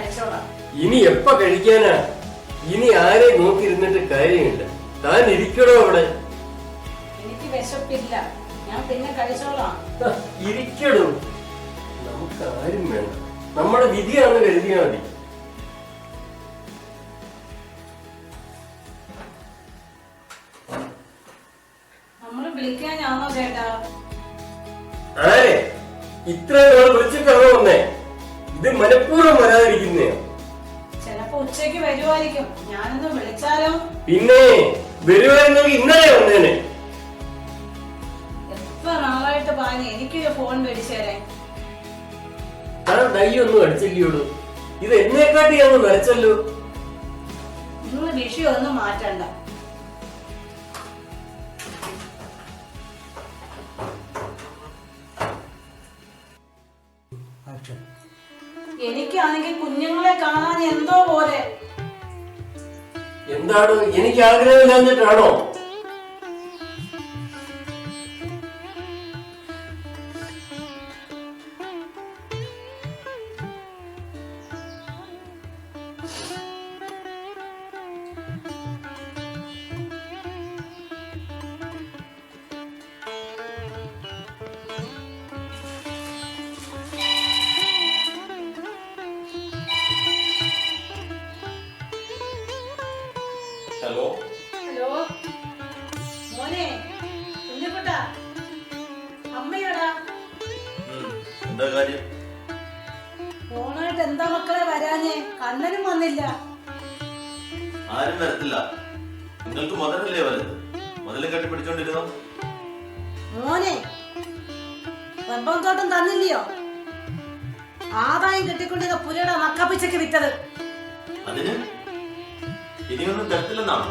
കഴിച്ചോളാം. ഇനി എപ്പ കഴിക്കാനാ? ഇനി ആരെ നോക്കിയിരുന്നിട്ട് കാര്യമില്ല. താൻ ഇരിക്കണോ അവിടെ? എനിക്ക് വിശപ്പില്ല. ഞാൻ പിന്നെ കഴിച്ചോളാം. ഇരിക്കണോ? നമുക്ക് ആരും വേണ്ട. നമ്മുടെ വിധിയാണ് കരുതിയാൽ മതി. ഇത് മനഃപൂർവം വരാതിരിക്കുന്നേ. ചിലപ്പോ ഉച്ചയ്ക്ക് വരുമായിരിക്കും ഞാനൊന്ന് വിളിച്ചാലോ? പിന്നെ വരുവായിരുന്നെങ്കിൽ ഇന്നലെ വന്നേനെ. എത്ര നാളായിട്ട് പറഞ്ഞു എനിക്കൊരു ഫോൺ അടിച്ചില്ലയോളൂ ഇത് എന്നെക്കാട്ടി അങ്ങ് വരച്ചല്ലോ. നിങ്ങൾ വിഷയം ഒന്നും മാറ്റണ്ട. എനിക്കാണെങ്കിൽ കുഞ്ഞുങ്ങളെ കാണാൻ എന്തോ പോലെ. എന്താണ്? എനിക്ക് ആഗ്രഹമില്ലാഞ്ഞിട്ടാണോ വന്നില്ല. ആരും വരത്തില്ല. നിങ്ങൾക്ക് മുതലല്ലേ വലുത്? മുതലും കെട്ടി പിടിച്ചോണ്ടിരുന്നോ? മോനെ റബ്ബം തോട്ടം തന്നില്ലയോ? ആദായം കിട്ടിക്കൊണ്ടിരുന്ന പുരയുടെ മക്കപ്പിച്ചക്ക് വിറ്റത്. അതിന്? ഇനിയൊന്നും തരത്തില്ലെന്നാണോ?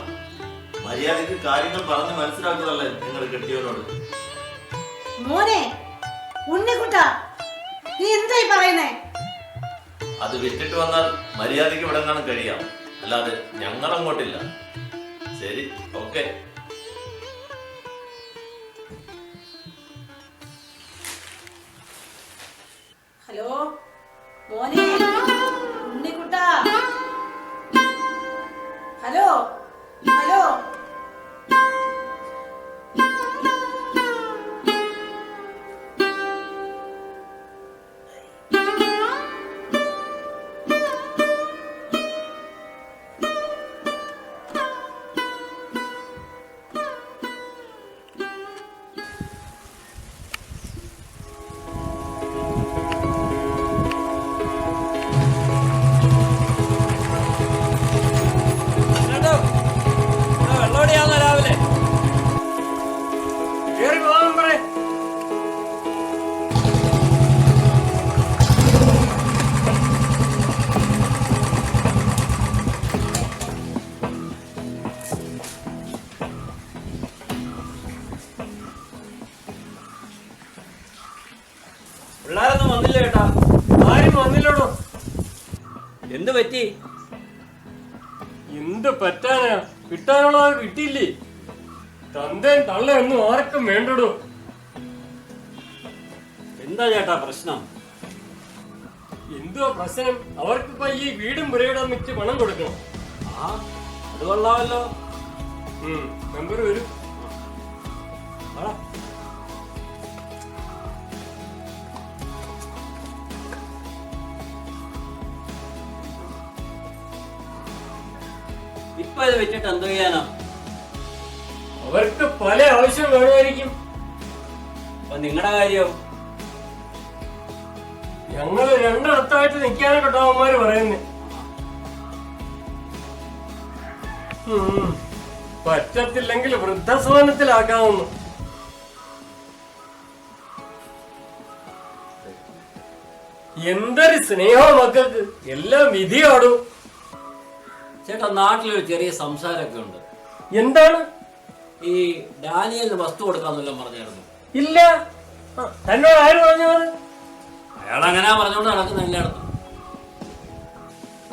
മര്യാദയ്ക്ക് കാര്യങ്ങൾ പറഞ്ഞ് മനസ്സിലാക്കുന്നതല്ലേ നിങ്ങൾ കെട്ടിയവരോട് മോനെ ഉണ്ണിക്കുട്ട നീ എന്തായി പറയുന്നേ? അത് വിറ്റിട്ട് വന്നാൽ മര്യാദയ്ക്ക് ഇവിടെ കാണാൻ കഴിയാം അല്ലാതെ ഞങ്ങൾ അങ്ങോട്ടില്ല. ശരി ഓക്കെ. ഹലോ? മോനെ? ഉണ്ണിക്കുട്ട? ഹലോ? കിട്ടാനുള്ളത് കിട്ടിയില്ലേ തന്തേൻ തള്ളയൊന്നും ആർക്കും വേണ്ടടോ. എന്താ ചേട്ടാ പ്രശ്നം? എന്തോ പ്രശ്നം? അവർക്കിപ്പോ ഈ വീടും പുരയിടം വെച്ച് പണം കൊടുക്കണം. ആ അത് കൊള്ളാമല്ലോ. ഉം, മെമ്പർ വരും. ഇപ്പൊ ഇത് വെച്ചിട്ട് എന്ത് ചെയ്യാനാ? അവർക്ക് പല ആവശ്യം വേണമായിരിക്കും. അപ്പൊ നിങ്ങളുടെ കാര്യം? ഞങ്ങൾ രണ്ടിടത്തായിട്ട് നിൽക്കാനൊക്കെ കേട്ടവന്മാര് പറയുന്നേ. പറ്റത്തില്ലെങ്കിൽ വൃദ്ധസദനത്തിലാക്കാവുന്നു. എന്തൊരു സ്നേഹം മക്കൾക്ക്. എല്ലാം വിധിയാടൂ. ചേട്ടാ നാട്ടിലൊരു ചെറിയ സംസാരമൊക്കെ ഉണ്ട്. എന്താണ്? ഈ ഡാനിയലിന് വസ്തു കൊടുക്കാന്നെല്ലാം പറഞ്ഞായിരുന്നു. ഇല്ല. തന്നോട് ആര് പറഞ്ഞത്? അയാൾ അങ്ങനെ പറഞ്ഞോണ്ട് നടക്കുന്ന എല്ലായിടത്തും.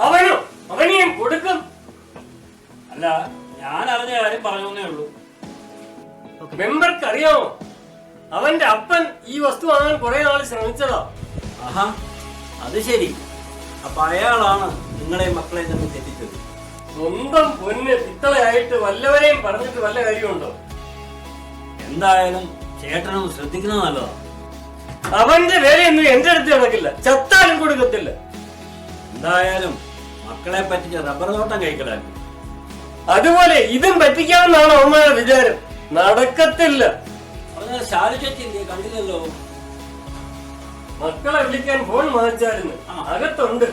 അവനോ അവനെയും കൊടുക്കും. അല്ല ഞാൻ അറിഞ്ഞ കാര്യം പറഞ്ഞേ ഉള്ളൂ. മെമ്പർക്ക് അറിയാമോ അവന്റെ അപ്പൻ ഈ വസ്തു വാങ്ങാൻ കുറെ നാൾ ശ്രമിച്ചതാ. ആഹാ അത് ശരി. അപ്പൊ അയാളാണ് നിങ്ങളെ മക്കളെ തന്നെ തെറ്റിച്ചത്. സ്വന്തം പൊന്ന് പിത്തളയായിട്ട് വല്ലവരെയും പറഞ്ഞിട്ട് വല്ല കാര്യമുണ്ടോ? എന്തായാലും ചേട്ടനും ശ്രദ്ധിക്കുന്നത് നല്ലതാ. അവന്റെ വിലയൊന്നും എന്റെ അടുത്ത് കിടക്കില്ല ചത്താലും കൊടുക്കത്തില്ല. എന്തായാലും മക്കളെ പറ്റിച്ച റബ്ബർ തോട്ടം കഴിക്കലായിരുന്നു അതുപോലെ ഇതും പറ്റിക്കാമെന്നാണ് അവന്മാരുടെ വിചാരം. നടക്കത്തില്ല. കണ്ടില്ലല്ലോ. മക്കളെ വിളിക്കാൻ ഫോൺ വാങ്ങിച്ചായിരുന്നു അകത്തുണ്ട്.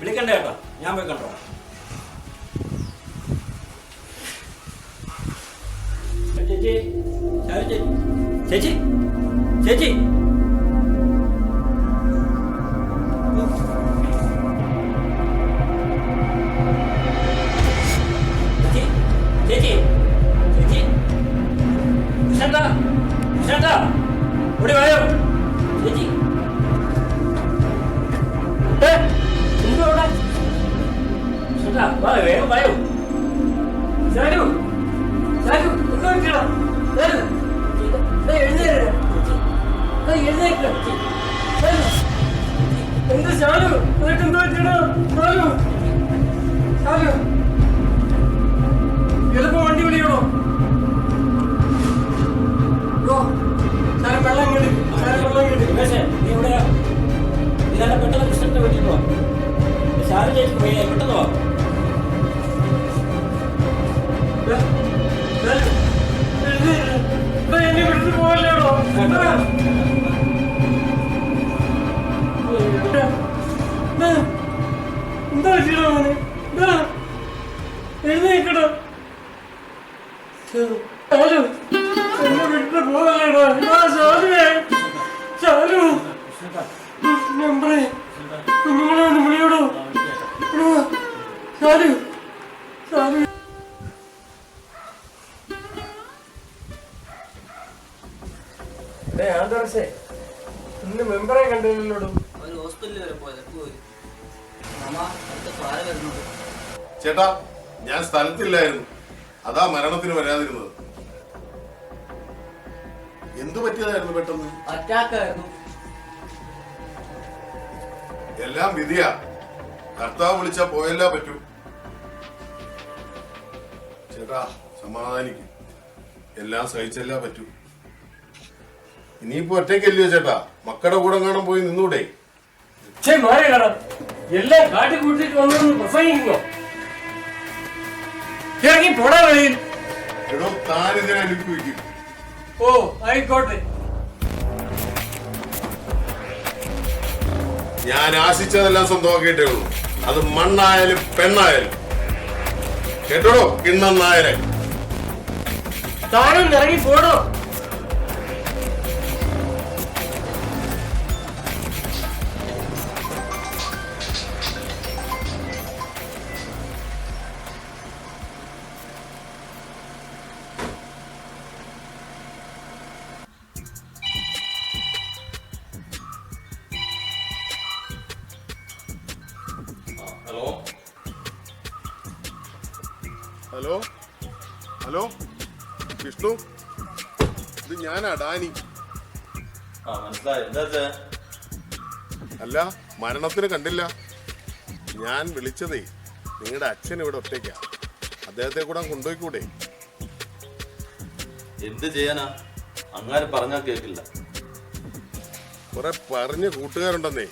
വിളിക്കണ്ട ചേട്ടാ ഞാൻ പോയി കണ്ടോ ചേച്ചി ചേച്ചി ചേച്ചി വേഗം വായോ. ശാലു, ശാലു, എന്തോ? ശാലു. ശാലു, എന്ത് പറ്റിയെടാ? ശാലു, ശാലു. എളുപ്പം വണ്ടി വിളിക്കണോ ശാലു, വെള്ളം ഇങ്ങട്. ശാലു, വെള്ളം ഇങ്ങട്. രമേശേ, നീ ഏ, ആദർശേ, ഇന്ന് മെമ്പറെ കണ്ടില്ലല്ലോടോ? ഒരു ഹോസ്പിറ്റലിൽ വരെ പോയത് പോയി. അമ്മ അടുത്ത പാല വരുന്നുണ്ട്. ചേട്ടാ ഞാൻ സ്ഥലത്തില്ലായിരുന്നു. അതാ മരണത്തിന് വരാതിരുന്നത്. എന്തു പറ്റിയതായിരുന്നു പെട്ടെന്ന്? അറ്റാക്കായിരുന്നു. എല്ലാം വിധിയാ. കർത്താവ് വിളിച്ചാ പോയല്ലാ പറ്റൂ. ചേട്ടാ സമാധാനിക്കും. എല്ലാം സഹിച്ചല്ലാ പറ്റൂ. ഇനിയിപ്പോ ഒറ്റയ്ക്കല്ലയോ ചേട്ടാ? മക്കളുടെ കൂടെ കാണാൻ പോയി നിന്നൂടെ? എല്ലാം കാട്ടി കൂട്ടിട്ട് വന്നൊന്ന് പ്രസംഗിക്കുന്നോ ഇറങ്ങി പോടാ വെളിയിൽ എടോ താൻ ഇതിനെ അനുഭവിക്കും ഓ ആയിക്കോട്ടെ. ഞാൻ ആശിച്ചതെല്ലാം സ്വന്തമാക്കിയിട്ടേ ഉള്ളൂ. അത് മണ്ണായാലും പെണ്ണായാലും. കേട്ടോടോ? കിണ്ണം നായരെ. താനും ഇറങ്ങി പോടോ. ഞാനാ ഡാനി അല്ല മരണത്തിന് കണ്ടില്ല. ഞാൻ വിളിച്ചതേ നിങ്ങളുടെ അച്ഛൻ ഇവിടെ ഒറ്റയ്ക്കാ. അദ്ദേഹത്തെ കൂടെ കൊണ്ടുപോയിക്കൂടെ? എന്ത് ചെയ്യാനാ? അങ്ങനെ പറഞ്ഞാൽ കേൾക്കില്ല കുറെ പറഞ്ഞ കൂട്ടുകാരുണ്ടെന്നേ.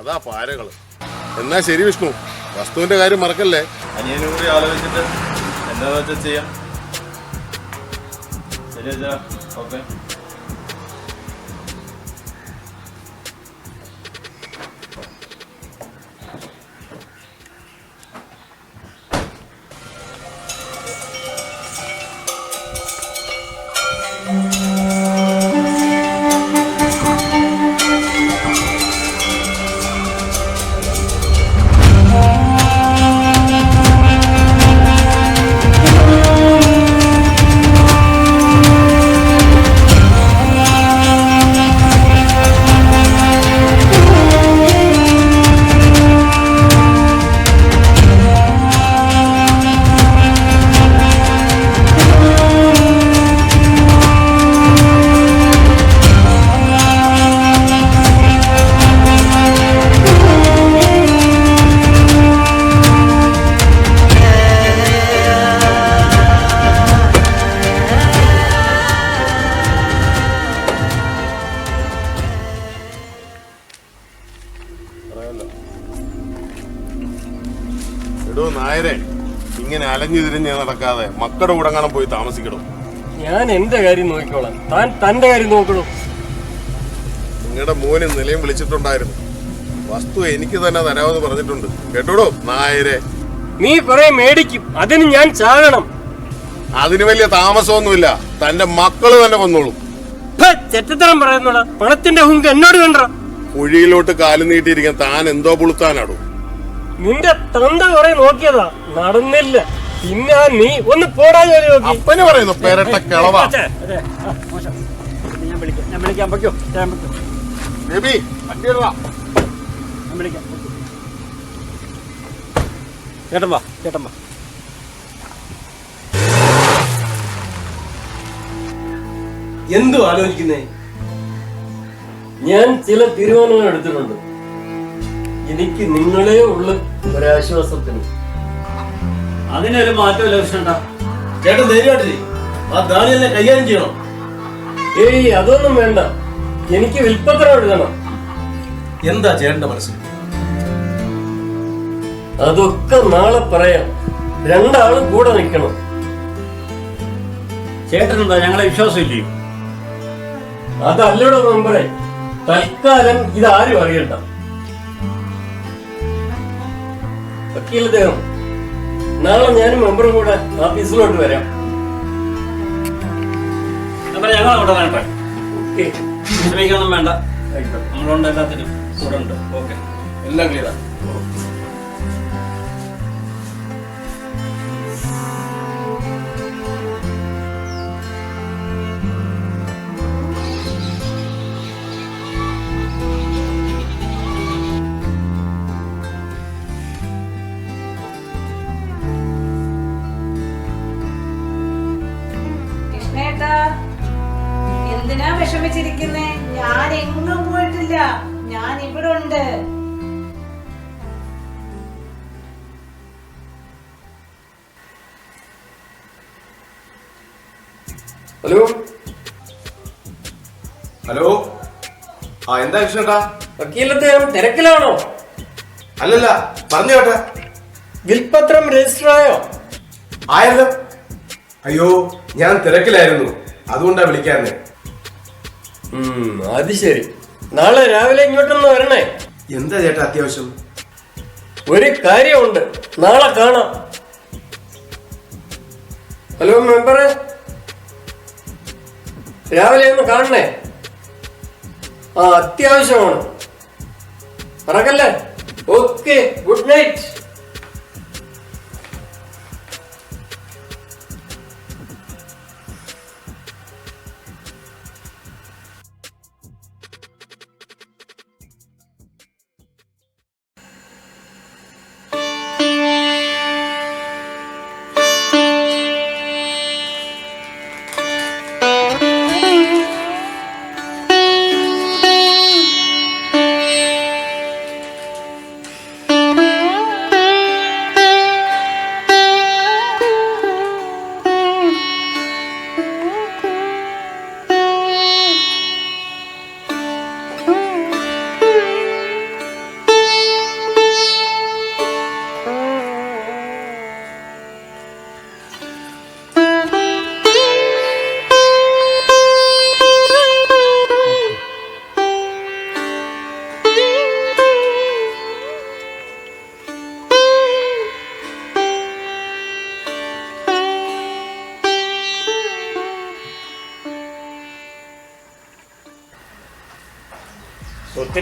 അതാ പാരകൾ. എന്നാ ശരി വിഷ്ണു. വസ്തുവിന്റെ കാര്യം മറക്കല്ലേ? അനിയനും കൂടി ആലോചിച്ചിട്ട് എന്താ വെച്ചാ ചെയ്യാം? ശരി ഓക്കെ. അലഞ്ഞു തിരിഞ്ഞ് നടക്കാതെ മക്കളുടെ കൂടെ കാണാൻ പോയി താമസിക്കണം? ഞാൻ എന്റെ കാര്യം നോക്കിക്കോളാം. താൻ തന്റെ കാര്യം നോക്കണോ? നിങ്ങളുടെ മോന് നിലയം വിളിച്ചിട്ടുണ്ടായിരുന്നു. വസ്തു എനിക്ക് തന്നെ തരാമെന്ന് പറഞ്ഞിട്ടുണ്ട്. കേട്ടോടോ നായരെ? നീ കുറെ മേടിക്കും. അതിന് ഞാൻ ചാകണം. അതിന് വലിയ താമസമൊന്നുമില്ല. തന്റെ മക്കൾ തന്നെ വന്നോളും. ചെറ്റത്തരം പറയുന്നോടാ. പണത്തിന്റെ ഹുങ്ക് എന്നോട് കണ്ട കുഴിയിലോട്ട് കാലു നീട്ടിയിരിക്കാൻ താൻ എന്തോ പുളുത്താനാടോ? നിന്റെ തന്ത കുറെ നോക്കിയതാ. നടന്നില്ല. പിന്നെ നീ ഒന്ന് പോടാ ജോലി നോക്കി. അപ്പനെ പറയുന്നു പെരട്ട കിളവ. ഞാൻ വിളിക്കാം ഞാൻ വിളിക്കാം പൊയ്ക്കോ ഞാൻ പൊയ്ക്കോ. ബേബി വണ്ടി ഇടടാ. ഞാൻ വിളിക്കാം ചേട്ടൻ വാ ചേട്ടൻ വാ. എന്തു ആലോചിക്കുന്നേ? ഞാൻ ചില തീരുമാനങ്ങൾ എടുത്തിട്ടുണ്ട്. എനിക്ക് നിങ്ങളെ ഉള്ള ഒരാശ്വാസത്തിന് അതിനൊരു മാറ്റമില്ല കൃഷ്ണേട്ടാ. ചേട്ടൻ ധൈര്യമായിട്ടില്ലേ ആ ദാനിയലിനെ കൈകാര്യം ചെയ്യണം. ഏയ് അതൊന്നും വേണ്ട. എനിക്ക് വിൽപ്പത്രം എഴുതണം. എന്താ ചേട്ടന്റെ മനസ്സിൽ അതൊക്കെ നാളെ പറയാം. രണ്ടാളും കൂടെ നിൽക്കണം. ചേട്ടനെന്താ ഞങ്ങളെ വിശ്വാസമില്ലേ? അതല്ലടോ മെമ്പറെ. തൽക്കാലം ഇതാരും അറിയണ്ട. വക്കീൽ ദേഹം നാളെ ഞാനും മെമ്പറും കൂടെ ഓഫീസിലോട്ട് വരാം. അപ്പൊ ഞങ്ങൾ അവിടെ വേണ്ട ഓക്കേ. വിശ്രമിക്കൊന്നും വേണ്ട. നമ്മളുണ്ട് എല്ലാത്തിനും കൂടെ ഉണ്ട്. ഓക്കെ. എല്ലാം ക്ലിയറാ വിഷമിച്ചിരിക്കുന്നേ? ഞാൻ എങ്ങും പോയിട്ടില്ല. ഞാൻ ഇവിടെ ഉണ്ട് ഹലോ? ഹലോ? ആ എന്താ വിഷയം വക്കീൽ ദേഹം തിരക്കിലാണോ? അല്ലല്ല പറഞ്ഞു കേട്ടെ വിൽപത്രം രജിസ്റ്റർ ആയോ? ആയല്ലോ. അയ്യോ ഞാൻ തിരക്കിലായിരുന്നു. അതുകൊണ്ടാ വിളിക്കാന്നേ അത് ശരി. നാളെ രാവിലെ ഇങ്ങോട്ടൊന്ന് വരണേ. എന്താ ചേട്ടാ അത്യാവശ്യം? ഒരു കാര്യമുണ്ട്. നാളെ കാണാം. ഹലോ മെമ്പറെ. രാവിലെ ഒന്ന് കാണണേ. ആ അത്യാവശ്യമാണ്. മറക്കല്ലേ ഓക്കെ ഗുഡ് നൈറ്റ്.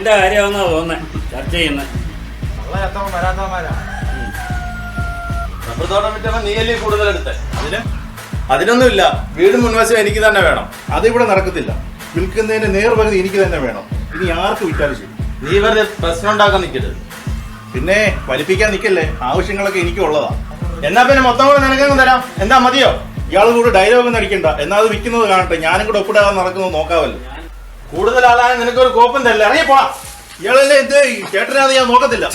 സ്വത്തിന്റെ കാര്യമാണെന്നാ തോന്നുന്നത് ചർച്ച ചെയ്യുന്നത് റബ്ബർ തോട്ടം വിറ്റവൻ നീയല്ലേ കൂടുതൽ എടുത്തേ? അതിന്? അതിനൊന്നുമില്ല. വീട് മുൻവശം എനിക്ക് തന്നെ വേണം. അതിവിടെ നടക്കത്തില്ല. വിൽക്കുന്നതിന്റെ നേർപകുതി എനിക്ക് തന്നെ വേണം. ഇനി ആർക്ക് വിറ്റാലും ശരി. നീ വെറുതെ പ്രശ്നം ഉണ്ടാക്കാൻ നിൽക്കരുത്. പിന്നെ വലിപ്പിക്കാൻ നിൽക്കല്ലേ? ആവശ്യങ്ങളൊക്കെ എനിക്കുള്ളതാ എന്നാ പിന്നെ മൊത്തം കൂടെ നിനക്കങ്ങ് തരാം. എന്താ മതിയോ? ഇയാൾ കൂടെ ഡയലോഗ് നടിക്കണ്ട അടിക്കണ്ട. എന്നാ അത് വിൽക്കുന്നത് കാണട്ടെ. ഞാനും കൂടെ ഒപ്പിടാതെ നടക്കുന്നത് നോക്കാവല്ലോ. കൂടുതൽ ആളായ നിനക്കൊരു കോപ്പം തരില്ല. ഇറങ്ങി പോടാ. ഇയാളല്ലേ എന്ത് ചേട്ടനാതെ ഞാൻ നോക്കത്തില്ല.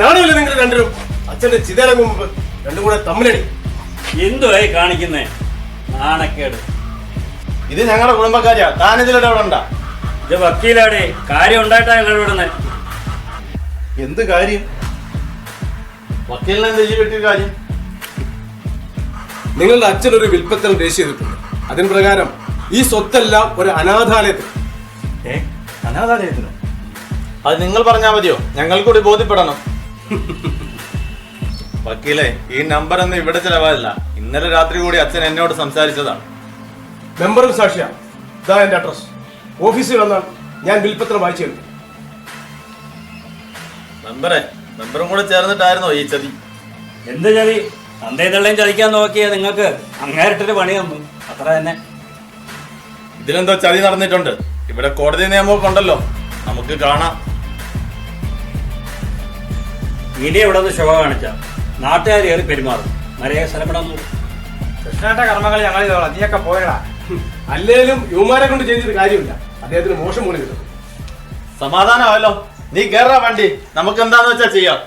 നാണമില്ല നിങ്ങൾ രണ്ടും അച്ഛന്റെ ചിതയിറങ്ങും മുമ്പ് രണ്ടും കൂടെ തമ്മിലടി. എന്തുവായി കാണിക്കുന്നേ? നാണക്കേട്. ഇത് ഞങ്ങളുടെ കുടുംബക്കാരിയാ. താനിതിൽ ഇടപെടണ്ട ഇത് വക്കീലാടെ. കാര്യം ഉണ്ടായിട്ടാ ഞങ്ങൾ ഇടപെടുന്നത് എന്ത് കാര്യം? വക്കീലിനെ എന്ത് ചെയ്യും കിട്ടിയ കാര്യം? നിങ്ങളുടെ അച്ഛൻ ഒരു വിൽപ്പത്തൽ രജിസ്റ്റർ ചെയ്തിട്ടുണ്ട്. അതിന് പ്രകാരം ഈ സ്വത്തെല്ലാം ഒരു അനാഥാലയത്തിൽ. ഏ? അനാഥാലയത്തിന്? അത് നിങ്ങൾ പറഞ്ഞാൽ മതിയോ? ഞങ്ങൾ കൂടി ബോധ്യപ്പെടണം. വക്കീലെ ഈ നമ്പർ ഒന്നും ഇവിടെ ചിലവാതില്ല ഇന്നലെ രാത്രി കൂടി അച്ഛൻ എന്നോട് സംസാരിച്ചതാണ്. മെമ്പറും സാക്ഷിയാ. ഇതാ എന്റെ അഡ്രസ് ഓഫീസിൽ വന്നാൽ ഞാൻ വിൽപ്പത്രം വായിച്ചു തരും മെമ്പറെ മെമ്പറും കൂടെ ചേർന്നിട്ടായിരുന്നോ ഈ ചതി? എന്ത് ചതി? തന്തയും തള്ളയും ചതിക്കാൻ നോക്കിയ നിങ്ങൾക്ക്. അങ്ങേരിട്ടൊരു പണി തന്നു. അത്ര തന്നെ. ഇതിലെന്തോ ചതി നടന്നിട്ടുണ്ട്. ഇവിടെ കോടതി നിയമമൊക്കെ ഉണ്ടല്ലോ. നമുക്ക് കാണാം. ഇനി ഇവിടെ നിന്ന് ശോഭ കാണിച്ച. നാട്ടുകാർ കയറി പെരുമാറും മരയെ സ്ഥലപ്പെടാൻ കൃഷ്ണന്റെ കർമ്മങ്ങൾ ഞങ്ങൾ ചെയ്തോളാം നീയൊക്കെ പോയടാ അല്ലേലും യുവമാരെ കൊണ്ട് ചെയ്തിട്ട് കാര്യമില്ല. അദ്ദേഹത്തിന് മോശം മൂലം കിട്ടും. സമാധാനമല്ലോ നീ കയറാ വണ്ടി. നമുക്ക് എന്താന്ന് വെച്ചാ ചെയ്യാം?